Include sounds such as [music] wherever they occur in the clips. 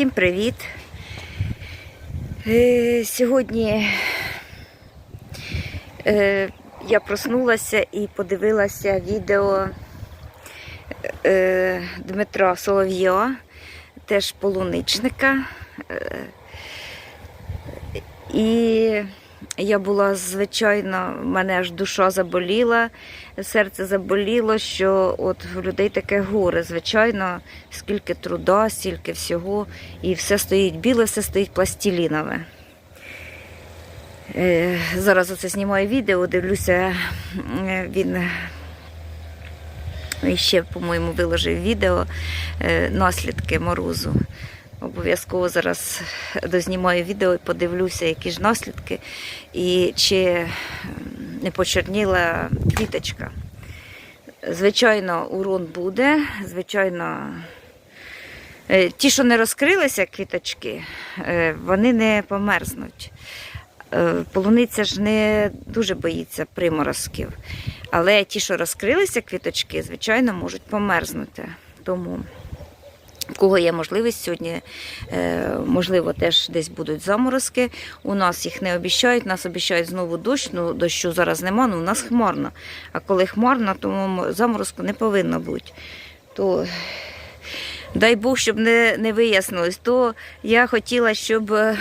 Всім привіт! Е, Сьогодні е, я проснулася і подивилася відео е, Дмитра Солов'я, теж полуничника. І я була, звичайно, мене аж душа заболіла, серце заболіло, що от в людей таке горе. Звичайно, скільки труда, стільки всього, і все стоїть біле, все стоїть пластилінове. Е, Зараз оце знімаю відео, дивлюся, е, він ще, по-моєму, виложив відео е, наслідки морозу. Обов'язково зараз дознімаю відео і подивлюся, які ж наслідки, і чи не почерніла квіточка. Звичайно, урон буде. Звичайно, е, ті, що не розкрилися квіточки, е, вони не померзнуть. Е, Полуниця ж не дуже боїться приморозків. Але ті, що розкрилися квіточки, звичайно, можуть померзнути. Тому в кого є можливість сьогодні, е, можливо, теж десь будуть заморозки. У нас їх не обіщають, нас обіщають знову дощ. Ну, дощу зараз нема, ну у нас хмарно. А коли хмарно, тому заморозку не повинно бути. То дай Бог, щоб не, не вияснилось. То я хотіла, щоб е,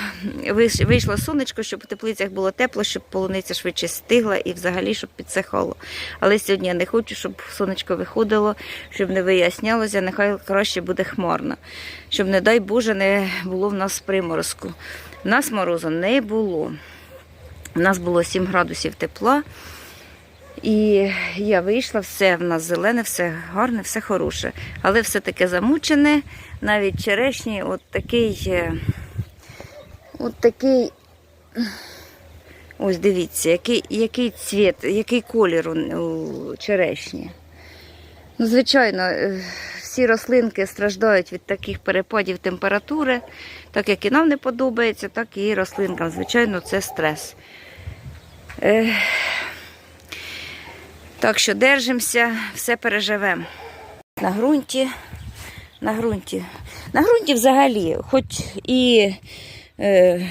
вийшло сонечко, щоб у теплицях було тепло, щоб полуниця швидше стигла і взагалі щоб підсихало. Але сьогодні я не хочу, щоб сонечко виходило, щоб не вияснялося, нехай краще буде хмарно. Щоб, не дай Боже, не було в нас приморозку. В нас морозу не було. У нас було 7 градусів тепла. І я вийшла, все в нас зелене, все гарне, все хороше. Але все таке замучене. Навіть черешні, от такий, е, от такий, ось дивіться, який, який цвіт, який колір у, черешні. Ну, звичайно, е, всі рослинки страждають від таких перепадів температури, так як і нам не подобається, так і рослинкам. Звичайно, це стрес. Так що держимося, все переживемо. На ґрунті, на ґрунті. На ґрунті взагалі, хоч і е,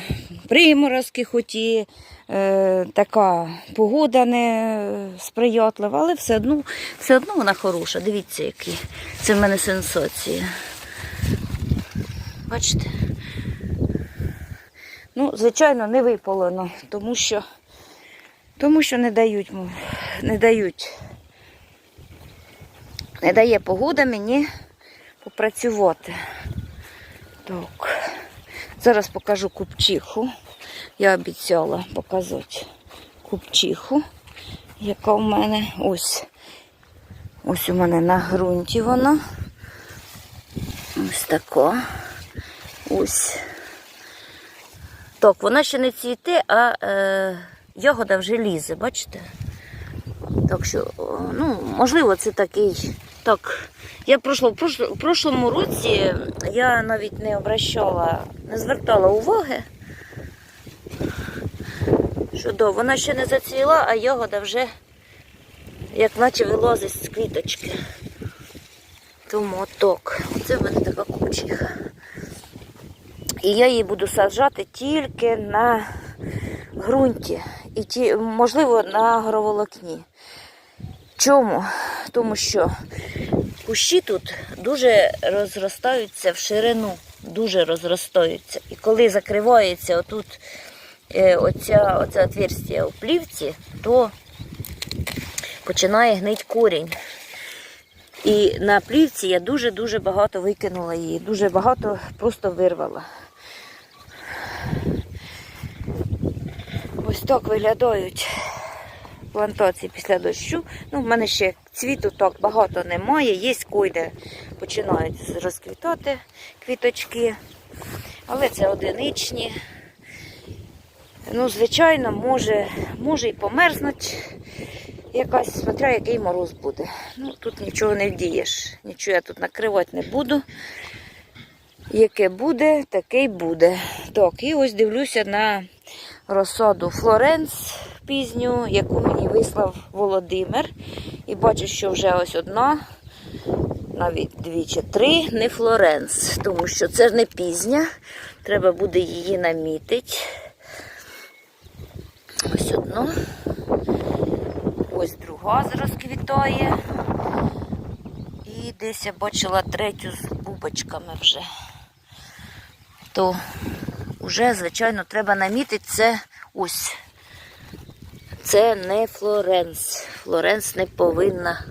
приморозки, хоч і е, така погода не сприятлива, але все одно, все одно вона хороша. Дивіться, які. Це в мене сенсація. Бачите? Ну, звичайно, не випалено, тому що, тому що не дають не дають. Не дає погода мені попрацювати. Так. Зараз покажу купчиху. Я обіцяла показати купчиху, яка у мене ось. Ось у мене на ґрунті вона. Ось така. Ось. Так, вона ще не цвіте, а е, ягода вже лізе, бачите? Так що, ну, можливо, це такий. Так, я прошло, в прошло- прошлому році я навіть не обращала, не звертала уваги. Що до, вона ще не зацвіла, а ягода вже як наче вилазить з квіточки. Тому так, оце в мене така купчиха. І я її буду саджати тільки на ґрунті і ті, можливо на агроволокні. Чому? Тому що кущі тут дуже розростаються в ширину, дуже розростаються. І коли закривається отут е, оця, оце отверстие у плівці, то починає гнить корінь. І на плівці я дуже-дуже багато викинула її, дуже багато просто вирвала. Ось так виглядають плантації після дощу. Ну, в мене ще цвіту так багато немає. Є койде починають розквітати квіточки, але це одиничні. Ну, звичайно, може, може і померзнуть якась, смотря який мороз буде. Ну, тут нічого не вдієш. Нічого я тут накривати не буду. Яке буде, таке й буде. Так, і ось дивлюся на розсаду Флоренс пізню, яку мені вислав Володимир. І бачу, що вже ось одна навіть дві чи три, не Флоренс, тому що це ж не пізня. Треба буде її намітити. Ось одну. Ось друга зараз квітає. І десь я бачила третю з бубочками вже. То вже, звичайно, треба намітити це ось. Це не Флоренс. Флоренс не повинна,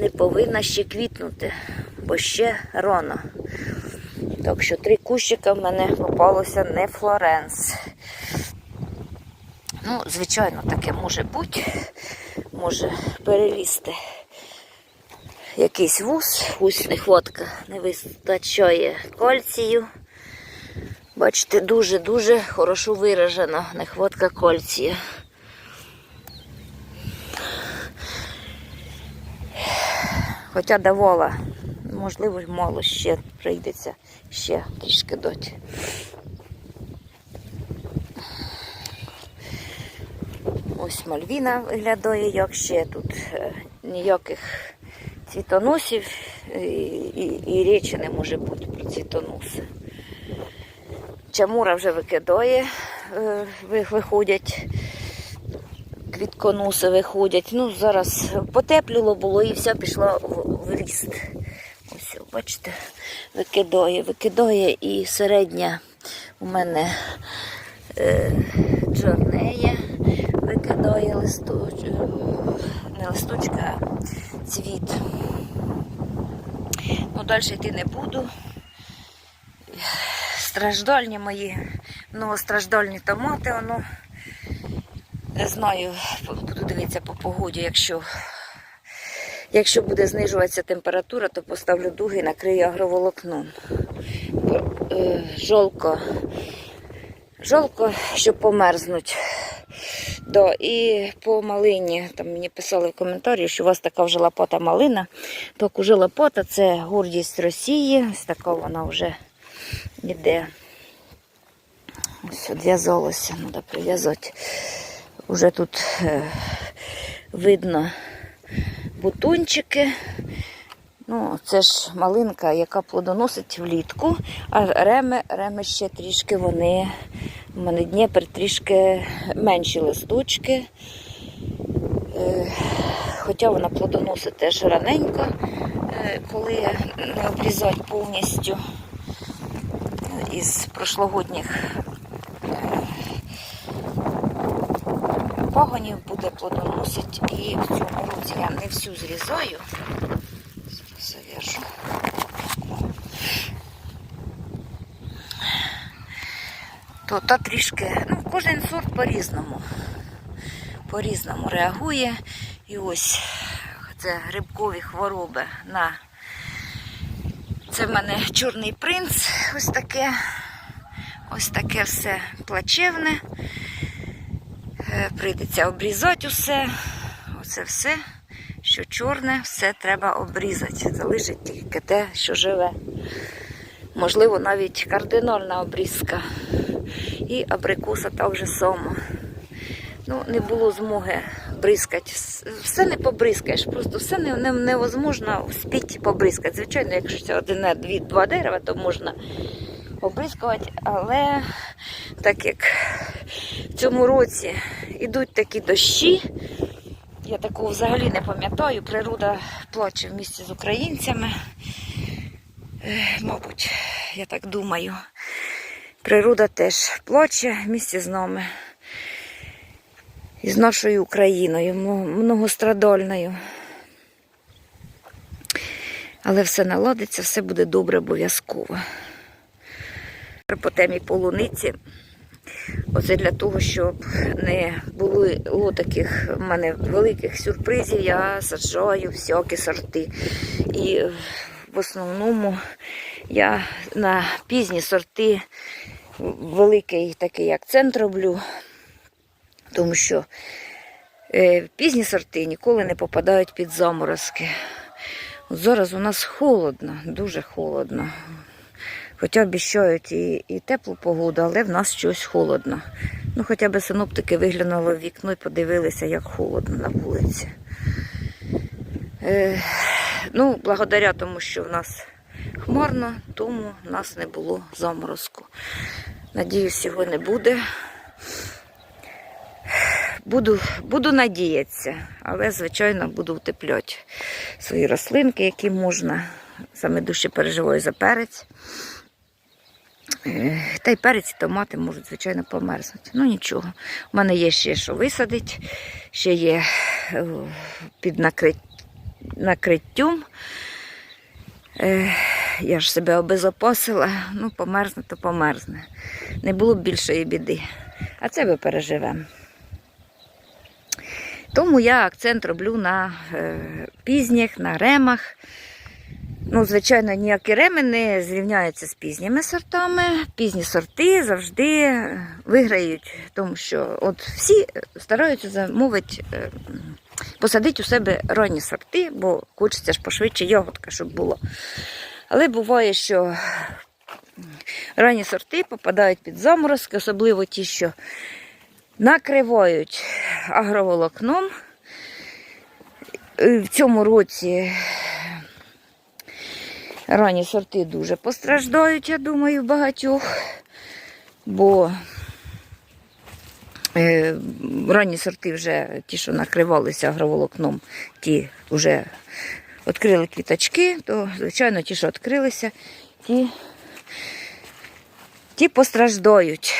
не повинна ще квітнути, бо ще рано. Так що три кущика в мене попалося не Флоренс. Ну, звичайно, таке може бути. Може перелізти якийсь вуз, вуз нехватка не вистачає кальцію. Бачите, дуже-дуже хорошо виражена нехватка кальцію. Хоча давала, можливо, мало ще прийдеться ще трішки доті. Ось Мальвіна виглядає, як ще тут е, ніяких цвітоносів і, і, і речі не може бути про цвітоноси. Чамура вже викидає, е, виходять, квітконоси виходять. Ну, зараз потепліло було і все пішло в, ріст. Ось, бачите, викидає, викидає і середня у мене е, викидає листочок, не листочка, а цвіт. Ну, далі йти не буду. Страждальні мої, многостраждальні томати, воно не знаю, буду дивитися по погоді, якщо, якщо буде знижуватися температура, то поставлю дуги і накрию агроволокном. Е, Жолко, жолко, щоб померзнуть. Да, і по малині, там мені писали в коментарі, що у вас така вже лопата малина. Так уже лопата це гордість Росії. Ось така вона вже йде. Ось відв'язалося, треба прив'язати. Уже тут е, видно бутончики. Ну, це ж малинка, яка плодоносить влітку, а реми, реми ще трішки вони. У мене Дніпр трішки менші листочки. Е, Хоча вона плодоносить теж раненько, е, коли не обрізати повністю із прошлогодніх е, пагонів буде плодоносить. І в цьому році я не всю зрізаю. Зав'яжу. То та трішки, ну, кожен сорт по-різному. По-різному реагує. І ось це грибкові хвороби на це в мене чорний принц, ось таке, ось таке все плачевне. Е, Прийдеться обрізати усе. Оце все, що чорне, все треба обрізати. Залишить тільки те, що живе. Можливо, навіть кардинальна обрізка. І абрикоса так же само. Ну, не було змоги бризкати. Все не побризкаєш, просто все не, не, невозможно вспіть побризкати. Звичайно, якщо це одне, дві, два дерева, то можна обризкувати, але так як в цьому році йдуть такі дощі, я такого взагалі не пам'ятаю, природа плаче в місті з українцями. Е, Мабуть, я так думаю. Природа теж плаче в місті з нами. І з нашою Україною, многострадальною. Але все наладиться, все буде добре обов'язково. По темі полуниці. Оце для того, щоб не було таких в мене великих сюрпризів, я саджаю всякі сорти. І в основному я на пізні сорти великий такий акцент роблю, тому що е, пізні сорти ніколи не попадають під заморозки. От зараз у нас холодно, дуже холодно. Хоча обіщають і, і теплу погоду, але в нас щось холодно. Ну, хоча б синоптики виглянули в вікно і подивилися, як холодно на вулиці. Е, Ну, благодаря тому, що в нас хмарно, тому в нас не було заморозку. Надіюсь, його не буде. Буду, буду надіятися, але, звичайно, буду утепляти свої рослинки, які можна. Саме дужче переживаю за перець. Е, Та й перець і томати можуть, звичайно, померзнути. Ну нічого. У мене є ще що висадити, ще є е, під накрит... накриттям. Е, Я ж себе обезопасила, ну, померзне, то померзне. Не було б більшої біди. А це ми переживемо. Тому я акцент роблю на е, пізніх, на ремах. Ну, звичайно, ніякі реми не зрівняються з пізніми сортами. Пізні сорти завжди виграють, тому що от всі стараються замовити, е, посадити у себе ранні сорти, бо хочеться ж пошвидше ягодка, щоб було. Але буває, що ранні сорти попадають під заморозки, особливо ті, що накривають агроволокном. Е, В цьому році ранні сорти дуже постраждають, я думаю, багатьох, бо е, ранні сорти вже ті, що накривалися агроволокном, ті вже відкрили квіточки, то, звичайно, ті, що відкрилися, ті, ті постраждають.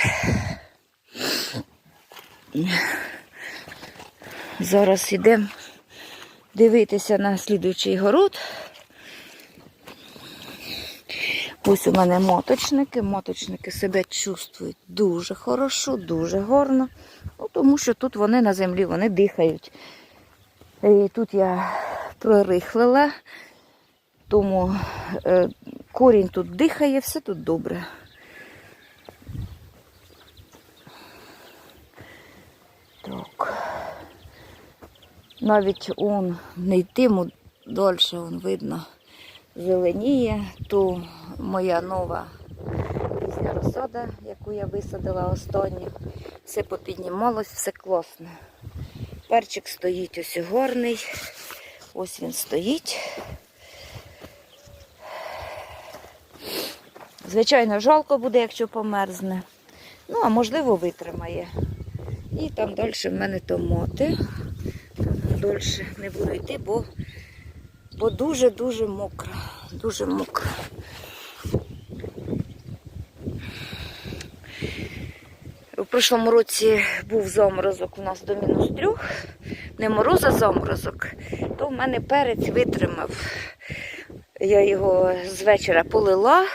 Зараз йдемо дивитися на слідуючий город. Ось у мене моточники. Моточники себе чувствують дуже хорошо, дуже гарно. Ну, тому що тут вони на землі, вони дихають. І тут я прорихлила, тому е, корінь тут дихає, все тут добре. Так. Навіть он не йтиму далі, он видно, зеленіє. То моя нова пісня розсада, яку я висадила останню. Все попіднімалось, все класно. Перчик стоїть ось горний. Ось він стоїть. Звичайно, жалко буде, якщо померзне. Ну, а можливо, витримає. І там далі в мене томоти. Далі не буду йти, бо, бо дуже-дуже мокро. Дуже мокро. У прошлому році був заморозок у нас до мінус трьох. Не мороз, а заморозок. То в мене перець витримав. Я його з вечора полила.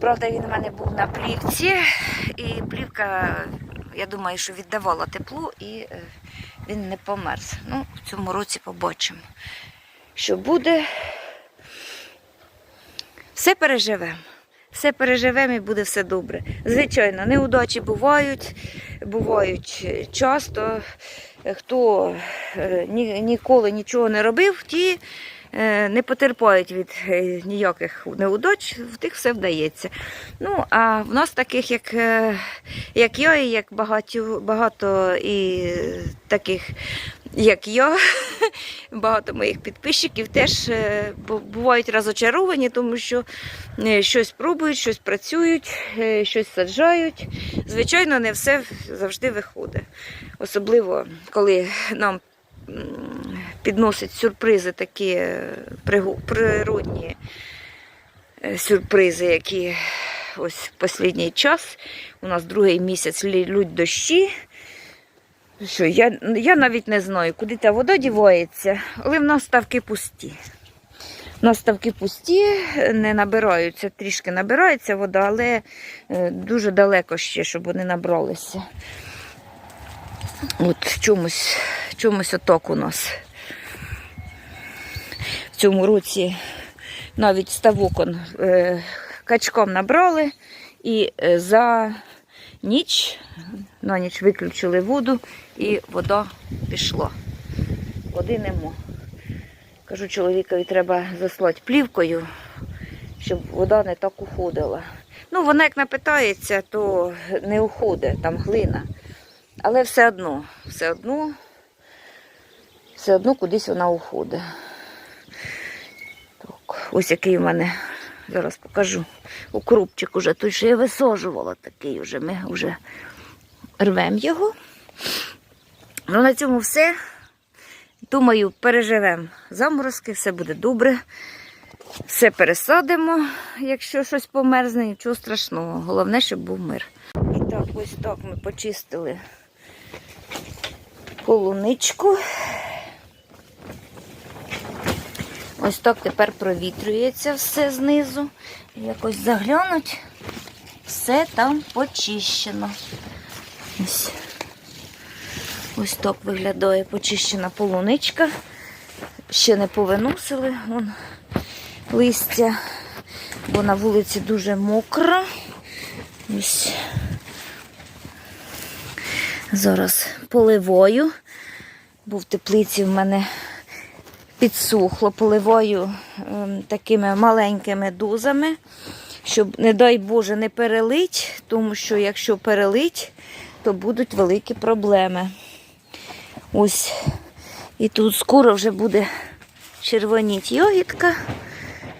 Правда, він у мене був на плівці, і плівка, я думаю, що віддавала тепло і е, він не померз. Ну, в цьому році побачимо, що буде. Все переживемо. Все переживемо і буде все добре. Звичайно, неудачі бувають, бувають часто. Хто е, ні- ніколи нічого не робив, ті не потерпають від е, ніяких неудач, в тих все вдається. Ну, а в нас таких, як, е, як я, і як багато, багато і таких, як я, [laughs] багато моїх підписчиків теж е, бувають розочаровані, тому що е, щось пробують, щось працюють, е, щось саджають. Звичайно, не все завжди виходить. Особливо, коли нам м, підносять сюрпризи такі е, природні е, сюрпризи, які ось в останній час. У нас другий місяць лють дощі. Що, я, я навіть не знаю, куди та вода дівається, але в нас ставки пусті. У нас ставки пусті, не набираються, трішки набирається вода, але е, дуже далеко ще, щоб вони набралися. От чомусь, чомусь оток у нас. Цьому році навіть ставок он, е, качком набрали і е, за ніч, на ніч виключили воду і вода пішла. Води нема. Кажу чоловікові, треба заслати плівкою, щоб вода не так уходила. Ну, вона як напитається, то не уходить, там глина. Але все одно, все одно, все одно кудись вона уходить. Ось який у мене, зараз покажу. Укрупчик уже той, що я висаджувала, такий уже ми вже рвемо його. Ну, на цьому все. Думаю, переживемо заморозки, все буде добре. Все пересадимо, якщо щось померзне, нічого страшного. Головне, щоб був мир. І так, ось так ми почистили полуничку. Ось так тепер провітрюється все знизу. Якось заглянуть, все там почищено. Ось. Ось так виглядає почищена полуничка. Ще не повиносили Вон листя, бо на вулиці дуже мокро. Ось. Зараз поливою, бо в теплиці в мене підсухло, поливаю ем, такими маленькими дозами, щоб, не дай Боже, не перелить, тому що якщо перелить, то будуть великі проблеми. Ось. І тут скоро вже буде червоніть йогітка.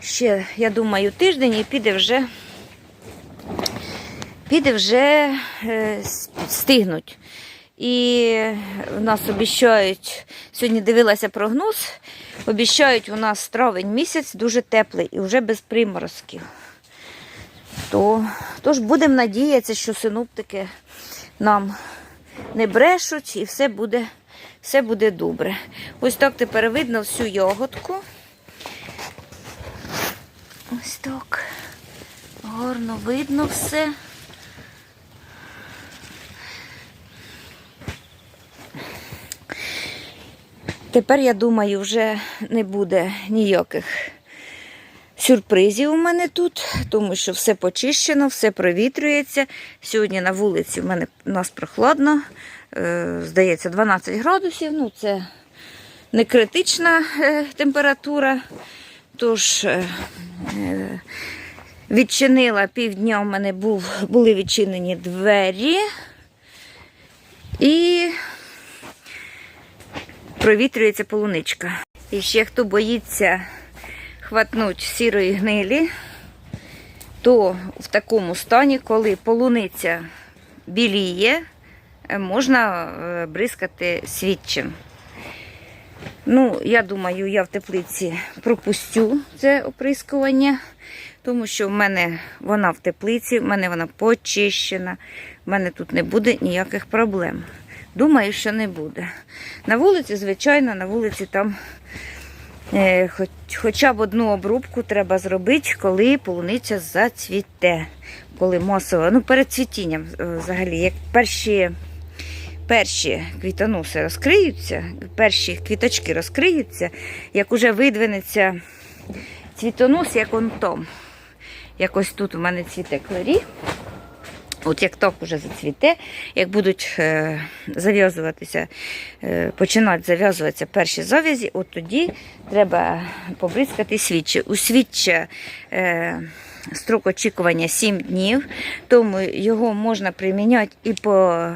Ще, я думаю, тиждень і піде вже піде вже е, стигнуть. І в нас обіщають, сьогодні дивилася прогноз, обіщають у нас травень місяць дуже теплий і вже без приморозків. То, тож будемо надіятися, що синоптики нам не брешуть і все буде, все буде добре. Ось так тепер видно всю ягодку. Ось так. Гарно видно все. Тепер, я думаю, вже не буде ніяких сюрпризів у мене тут, тому що все почищено, все провітрюється. Сьогодні на вулиці в мене у нас прохладно, е, здається, 12 градусів. Ну, це не критична е, температура. Тож е, відчинила півдня, у мене був, були відчинені двері. І провітрюється полуничка. І ще хто боїться хватнуть сірої гнилі, то в такому стані, коли полуниця біліє, е, можна е, бризкати свідчим. Ну, я думаю, я в теплиці пропустю це оприскування, тому що в мене вона в теплиці, в мене вона почищена, в мене тут не буде ніяких проблем. Думаю, що не буде. На вулиці, звичайно, на вулиці там е, хоч, хоча б одну обрубку треба зробити, коли полуниця зацвіте. Коли масово, ну перед цвітінням е, взагалі, як перші, перші квітоноси розкриються, перші квіточки розкриються, як уже видвинеться цвітонос, як он там. Якось тут у мене цвіте клері. От як так уже зацвіте, як будуть е, зав'язуватися, е, починають зав'язуватися перші зав'язі, от тоді треба побризкати свічі. У свідча е, строк очікування 7 днів, тому його можна приміняти і по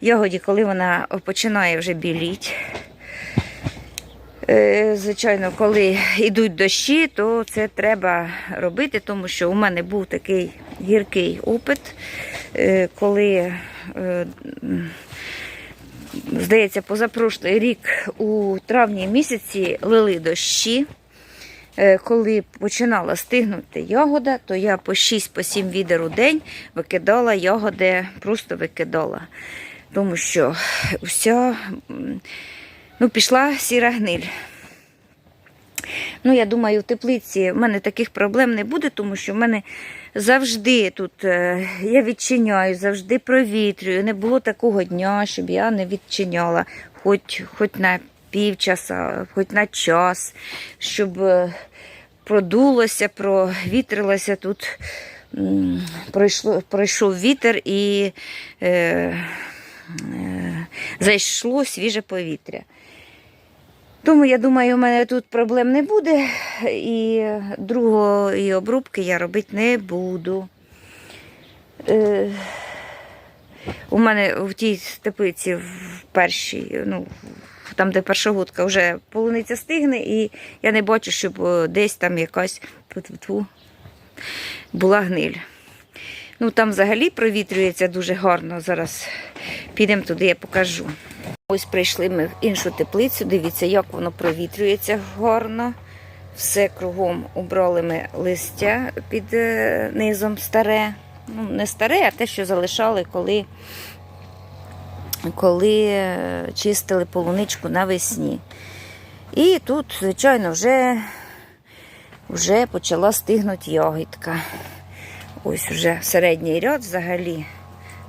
ягоді, коли вона починає вже біліти. Е, Звичайно, коли йдуть дощі, то це треба робити, тому що у мене був такий гіркий опит, е, коли, е, здається, позапрошлий рік у травні місяці лили дощі. Коли починала стигнути ягода, то я по 6-7 відер у день викидала ягоди, просто викидала. Тому що вся ну, пішла сіра гниль. Ну, я думаю, в теплиці в мене таких проблем не буде, тому що в мене завжди тут е, я відчиняю, завжди провітрюю. Не було такого дня, щоб я не відчиняла, хоч, хоч на півчаса, хоч на час, щоб е, продулося, провітрилося тут. Пройшло, пройшов вітер і е, е, зайшло свіже повітря. Тому я думаю, у мене тут проблем не буде, і другої обрубки я робити не буду. Е, у мене в тій теплиці в першій, ну, там, де першогодка, вже полуниця стигне, і я не бачу, щоб е, десь там якась була гниль. Ну там взагалі провітрюється дуже гарно. Зараз підемо туди, я покажу. Ось прийшли ми в іншу теплицю. Дивіться, як воно провітрюється гарно. Все кругом убрали ми листя під е, низом старе. Ну, не старе, а те, що залишали, коли, коли е, чистили полуничку навесні. І тут, звичайно, вже, вже почала стигнути ягідка. Ось вже середній ряд взагалі.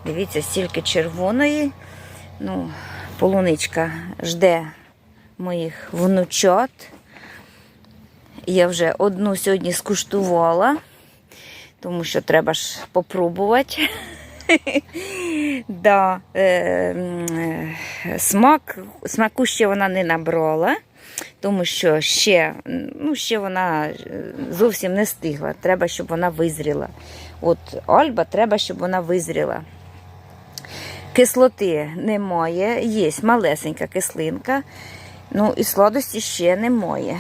Дивіться, стільки червоної. Ну, полуничка жде моїх внучат. Я вже одну сьогодні скуштувала, тому що треба ж попробувати. [laughs] да, е, смак, смаку ще вона не набрала, тому що ще, ну, ще вона е, зовсім не стигла. Треба, щоб вона визріла. От Альба треба, щоб вона визріла. Кислоти немає, є малесенька кислинка, ну і сладості ще немає,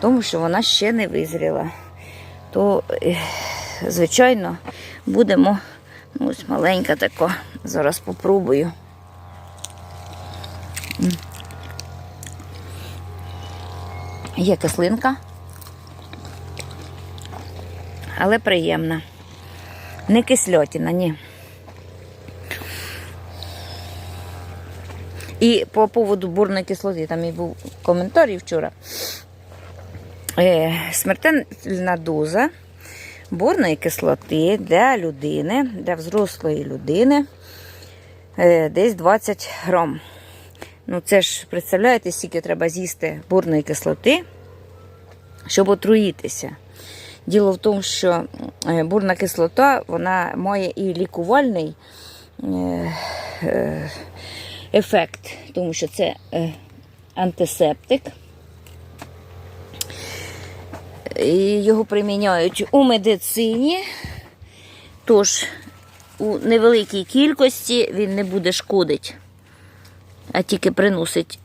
тому що вона ще не визріла. То, звичайно, будемо ну, ось маленька така. Зараз попробую. Є кислинка, але приємна. Не кислятина, ні. І по поводу бурної кислоти, там і був коментар вчора. Е, смертельна доза бурної кислоти для людини, для взрослої людини е, десь 20 грам. Ну, це ж, представляєте, скільки треба з'їсти бурної кислоти, щоб отруїтися. Діло в тому, що е, бурна кислота вона має і лікувальний ефект, тому що це е, антисептик. Його приміняють у медицині, тож у невеликій кількості він не буде шкодити, а тільки приносить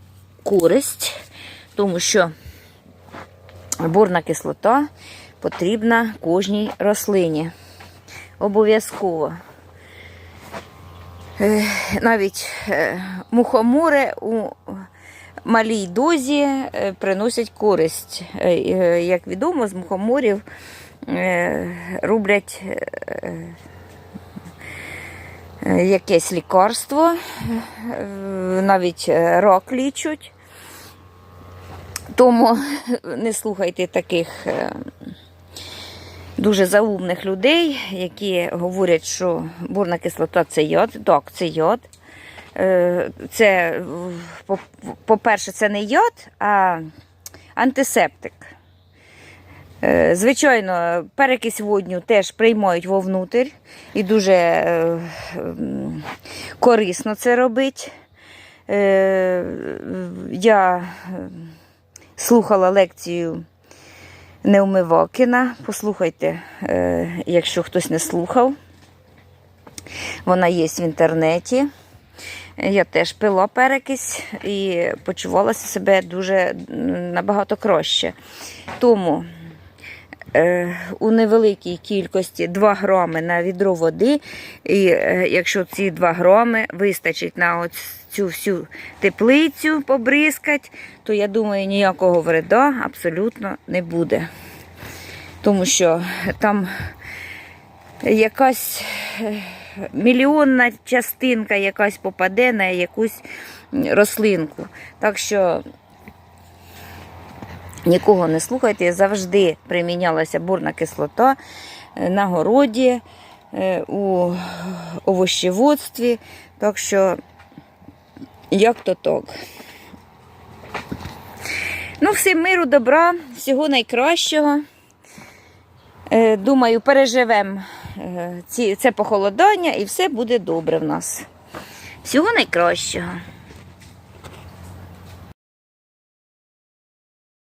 користь, тому що борна кислота потрібна кожній рослині. Обов'язково. Е, Навіть е, мухомори у малій дозі е, приносять користь. Як відомо, з мухоморів роблять якесь лікарство, навіть рак лічуть. Тому не слухайте таких дуже заумних людей, які говорять, що бурна кислота це йод. Так, це йод. Е, Це, по- по-перше, це не йод, а антисептик. Е, Звичайно, перекись водню теж приймають вовнутрь і дуже е, корисно це робить. Я слухала лекцію Неумивакіна. Послухайте, е, якщо хтось не слухав. Вона є в інтернеті. Я теж пила перекись і почувалася себе дуже набагато краще. Тому е, у невеликій кількості 2 грами на відро води, і е, якщо ці 2 грами вистачить на ось цю всю теплицю побризкать, то я думаю, ніякого вреда абсолютно не буде. Тому що там якась е, мільйонна частинка якась попаде на якусь рослинку. Так що нікого не слухайте, завжди примінялася бурна кислота е, на городі, е, у овощеводстві. Так що, як то так. Ну, всім миру, добра, всього найкращого. Е, Думаю, переживемо ці, це похолодання і все буде добре в нас. Всього найкращого.